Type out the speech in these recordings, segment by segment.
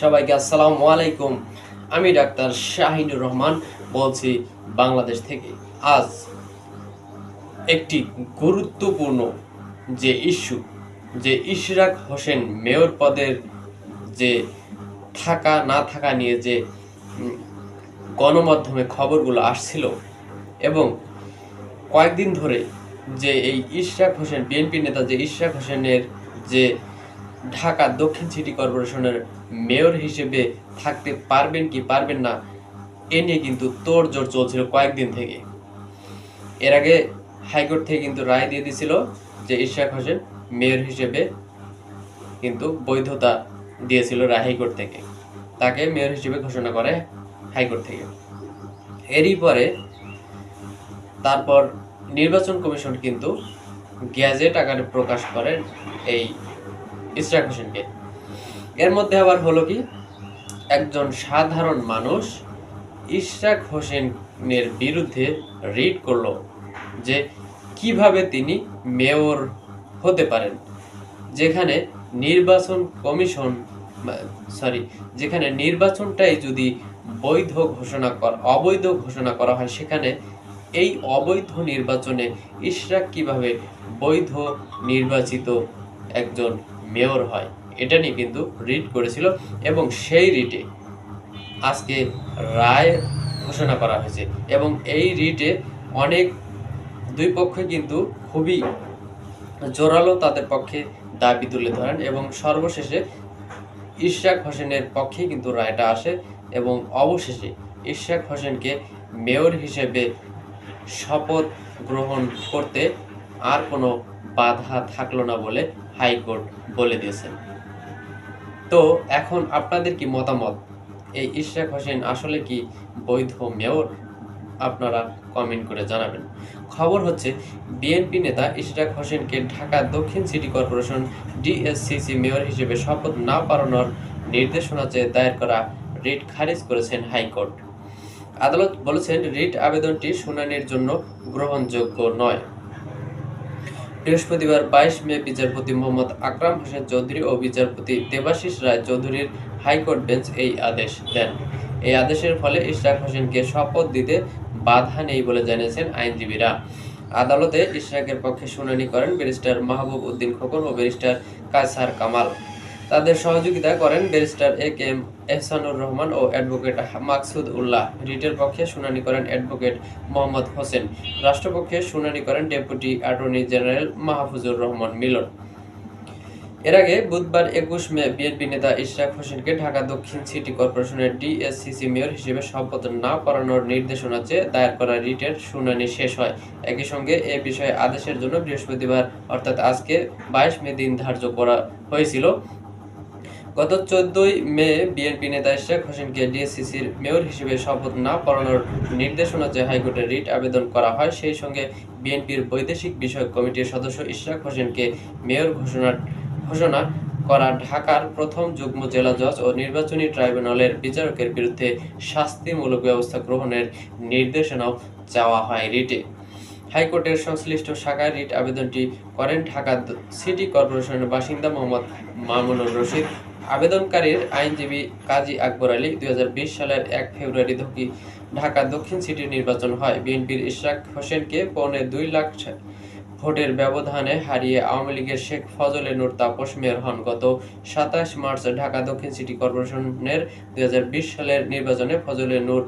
সবাইকে আসসালামু আলাইকুম। আমি ডাক্তার শাহিনুর রহমান বলছি বাংলাদেশ থেকে। আজ একটি গুরুত্বপূর্ণ যে ইস্যু, যে ইশরাক হোসেন মেয়র পদের যে থাকা, না থাকা নিয়ে যে গণমাধ্যমে খবরগুলো আসছিল এবং কয়েকদিন ধরে যে এই ইশরাক হোসেন, বিএনপি নেতা যে ইশরাক হোসেনের যে ঢাকা দক্ষিণ সিটি কর্পোরেশনের মেয়র হিসেবে থাকতে পারবেন কি পারবেন না, এ নিয়ে কিন্তু তোড়জোড় চলছিল কয়েকদিন থেকে। এর আগে হাইকোর্ট থেকে কিন্তু রায় দিয়ে দিয়েছিল যে ইশরাক হোসেন মেয়র হিসেবে কিন্তু বৈধতা দিয়েছিল রায় হাইকোর্ট থেকে। তাকে মেয়র হিসেবে ঘোষণা করে হাইকোর্ট থেকে। এরই পরে তারপর নির্বাচন কমিশন কিন্তু গ্যাজেট আকারে প্রকাশ করেন এই ইশরাক হোসেনকে এর মধ্যে আবার হলো কি? একজন সাধারণ মানুষ ইশরাক হোসেনের বিরুদ্ধে রিড করল যে কীভাবে তিনি মেয়র হতে পারেন। যেখানে নির্বাচন কমিশন সরি যেখানে নির্বাচনটাই যদি বৈধ ঘোষণা করা অবৈধ ঘোষণা করা হয়, সেখানে এই অবৈধ নির্বাচনে ইশরাক কীভাবে বৈধ নির্বাচিত একজন মেয়র হয়। এটা নিয়ে কিন্তু রিট করেছিল এবং সেই রিটে আজকে রায় ঘোষণা করা হয়েছে এবং এই রিটে অনেক দুই পক্ষে কিন্তু খুবই জোরালো তাদের পক্ষে দাবি তুলে ধরেন এবং সর্বশেষে ইশরাক হোসেনের পক্ষে কিন্তু রায়টা আসে এবং অবশেষে ইশরাক হোসেনকে মেয়র হিসেবে শপথ গ্রহণ করতে আর কোনো বাধা থাকল না বলে হাইকোর্ট বলে দিয়েছেন। তো এখন আপনাদের কি মতামত? এই ইশরাক হোসেন আসলে কি বৈধ মেয়র? আপনারা কমেন্ট করে জানাবেন। খবর হচ্ছে বিএনপি নেতা ইশরাক হোসেনকে ঢাকা দক্ষিণ সিটি কর্পোরেশন ডিএসসিসি মেয়র হিসেবে শপথ না পালানোর নির্দেশনা চেয়ে দায়ের করা রিট খারিজ করেছেন হাইকোর্ট। আদালত বলেছেন, রিট আবেদনটি শুনানির জন্য গ্রহণযোগ্য নয়। বৃহস্পতিবার বাইশ মে বিচারপতি মোহাম্মদ আকরাম হোসেন চৌধুরী ও বিচারপতি দেবাশিস রায় চৌধুরীর হাইকোর্ট বেঞ্চ এই আদেশ দেন। এই আদেশের ফলে ইশরাক হোসেনকে শপথ দিতে বাধা নেই বলে জানিয়েছেন আইনজীবীরা। আদালতে ইশরাকের পক্ষে শুনানি করেন ব্যারিস্টার মাহবুব উদ্দিন খোকন ও ব্যারিস্টার কায়সার কামাল। তাদের সহযোগিতা করেন barrister A K M Ehsanur Rahman O advocate Maksud Ullah. রিটের পক্ষে শুনানি করেন অ্যাডভোকেট মোহাম্মদ হোসেন। রাষ্ট্রপক্ষে শুনানি করেন deputy attorney general Mahfuzur Rahman Milon. এর আগে বুধবার একুশ মে বিএনপি নেতা ইশরাক হোসেনকে ঢাকা দক্ষিণ সিটি কর্পোরেশনের ডিএসসিসি মেয়র হিসেবে শপথ না করানোর নির্দেশনা চেয়ে দায়ের করা রিটের শুনানি শেষ হয়। একই সঙ্গে এ বিষয়ে আদেশের জন্য বৃহস্পতিবার, অর্থাৎ আজকে বাইশ মে, দিন ধার্য করা হয়েছিল। গত চোদ্দই মে বিএনপি নেতা ইশরাক হোসেনকে ডিএসসিসির মেয়র হিসেবে শপথ না পড়ানোর নির্দেশনা যে হাইকোর্টে রিট আবেদন করা হয়। সেই সঙ্গে বিএনপির বৈদেশিক বিষয়ক কমিটির সদস্য ইশরাক হোসেনকে মেয়র ঘোষণা ঘোষণা করা ঢাকার প্রথম যুগ্ম জেলা জজ ও নির্বাচনী ট্রাইব্যুনালের বিচারকের বিরুদ্ধে শাস্তিমূলক ব্যবস্থা গ্রহণের নির্দেশনাও চাওয়া হয় রিটে। হাইকোর্টের সংশ্লিষ্ট শাখায় রিট আবেদনটি করেন ঢাকা সিটি কর্পোরেশনের বাসিন্দা মোহাম্মদ মামুনুর রশিদ। আবেদনকারীর আইনজীবী কাজী আকবর আলী দুই সালের এক ফেব্রুয়ারি ধকি ঢাকা, দক্ষিণ সিটির নির্বাচন হয়। বিএনপির ইশরাক হোসেনকে পৌনে দুই লাখ ভোটের ব্যবধানে হারিয়ে আওয়ামী লীগের শেখ ফজলে নূর তাপস মেয়র হন। গত সাতাশ মার্চ ঢাকা, দক্ষিণ সিটি কর্পোরেশনের দুই হাজার বিশ সালের নির্বাচনে ফজলে নূর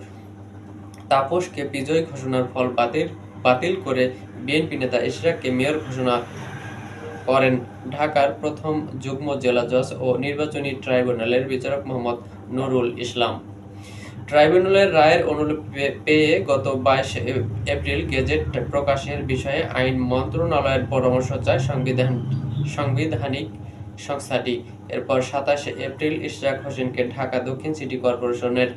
তাপসকে বিজয়ী ঘোষণার ফল বাতিল বাতিল করে বিএনপি নেতা ইশরাককে মেয়র ঘোষণা করেন। ঢাকার প্রথম যুগ্ম জেলা জজ ও নির্বাচনী ট্রাইব্যুনালের বিচারক মোহাম্মদ নুরুল ইসলাম। ট্রাইব্যুনালের রায়ের অনুলিপি পেয়ে গত বাইশ এপ্রিল গেজেট প্রকাশের বিষয়ে আইন মন্ত্রণালয়ের পরামর্শ চায় সংবিধান, সাংবিধানিক সংস্থাটি। এরপর সাতাশে এপ্রিল ইশরাক হোসেনকে ঢাকা দক্ষিণ সিটি কর্পোরেশনের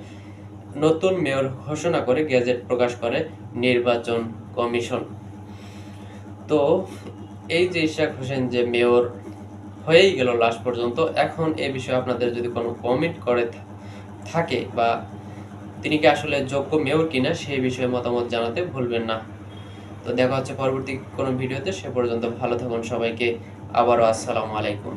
নতুন মেয়র ঘোষণা করে গেজেট প্রকাশ করে নির্বাচন কমিশন। তো এই যে ইশাক হোসেন যে মেয়র হয়েই গেল লাস্ট পর্যন্ত, এখন এ বিষয়ে আপনাদের যদি কোনো কমেন্ট করে থাকে বা তিনি কি আসলে যোগ্য মেয়র কিনা সেই বিষয়ে মতামত জানাতে ভুলবেন না। তো দেখা হচ্ছে পরবর্তী কোনো ভিডিওতে, সে পর্যন্ত ভালো থাকুন সবাইকে। আবারও আসসালামু আলাইকুম।